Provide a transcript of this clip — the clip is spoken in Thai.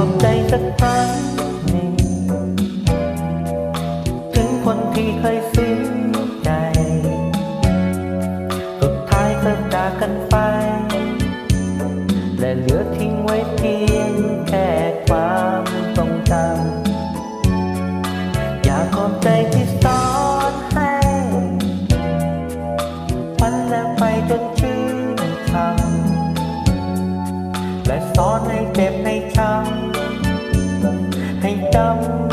อบใจสักครั้งหนึ่งถึงคนที่เคยซึ้งใจสุดท้ายก็จากกันไป และเหลือทิ้งไว้เพียงแค่ความทรงจำอยากขอบใจที่ซ้ thành tâm.